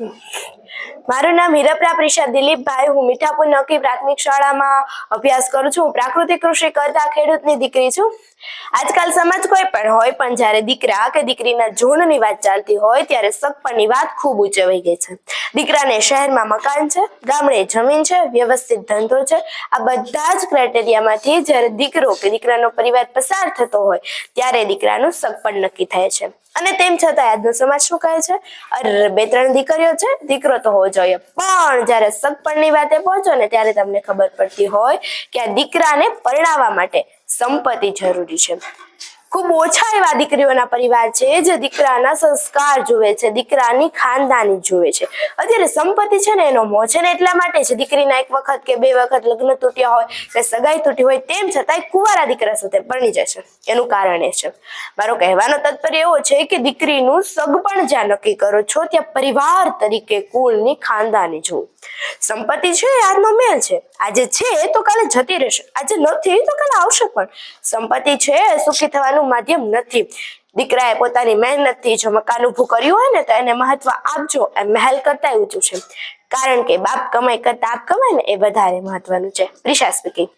嗯 મારું નામ હીરપરા પ્રિષા દિલીપભાઈ. હું મીઠાપુર નકી પ્રાથમિક શાળામાં અભ્યાસ કરું છું. પ્રાકૃતિક કૃષિ કરતા ખેડૂતની દીકરી છું. આજકાલ સમાજ કોઈ પણ હોય, પણ જ્યારે દીકરા કે દીકરીના જોડની વાત ચાલતી હોય, ત્યારે સગપણની વાત ખૂબ ઉંચવાઈ ગઈ છે. દીકરાને શહેરમાં મકાન છે, ગામડે જમીન છે, વ્યવસ્થિત ધંધો છે. આ બધા જ ક્રાઇટેરિયામાંથી જ્યારે દીકરો કે દીકરાનો પરિવાર પસાર થતો હોય, ત્યારે દીકરાનું સગપણ નક્કી થાય છે. અને તેમ છતાં આજનો સમાજ શું કહે છે? અરે, બે ત્રણ દીકરીઓ છે દીકરો તો હોવો જોઈએ. પણ જ્યારે સગપણની વાતે પહોંચો ને ત્યારે તમને ખબર પડતી હોય કે આ દીકરાને પરણાવવા માટે સંપત્તિ જરૂરી છે. ખૂબ ઓછા એવા દીકરીઓના પરિવાર છે જે દીકરાના સંસ્કાર જુએ છે, દીકરાની ખાનદાની જુએ છે. અત્યારે સંપત્તિ છે ને એનો મોહ છે ને એટલા માટે છે, દીકરીના એક વખત કે બે વખત લગ્ન તૂટ્યા હોય કે સગાઈ તૂટી હોય તેમ છતાંય કુંવારા દીકરા સાથે પરણી જાય છે. એનું કારણ એ છે. મારો કહેવાનો તાત્પર્ય એવો છે કે દીકરીનું સગપણ જ્યાં નક્કી કરો છો, ત્યાં પરિવાર તરીકે કુળની ખાનદાની જુઓ. સંપત્તિ છે આજનો મેલ છે. આજે છે તો કાલે જતી રહેશે. આજે નથી તો કાલે આવશે પણ. સંપત્તિ છે સુખી થવાનું માધ્યમ નથી. દીકરાએ પોતાની મહેનતથી જો મકાન ઊભું કર્યું હોય ને તો એને મહત્વ આપજો એ મહેલ કરતા ઊંચું છે. કારણ કે બાપ કમાઈ કરતા આપ કમાય ને એ વધારે મહત્વનું છે. પ્રિશા સ્પીકિંગ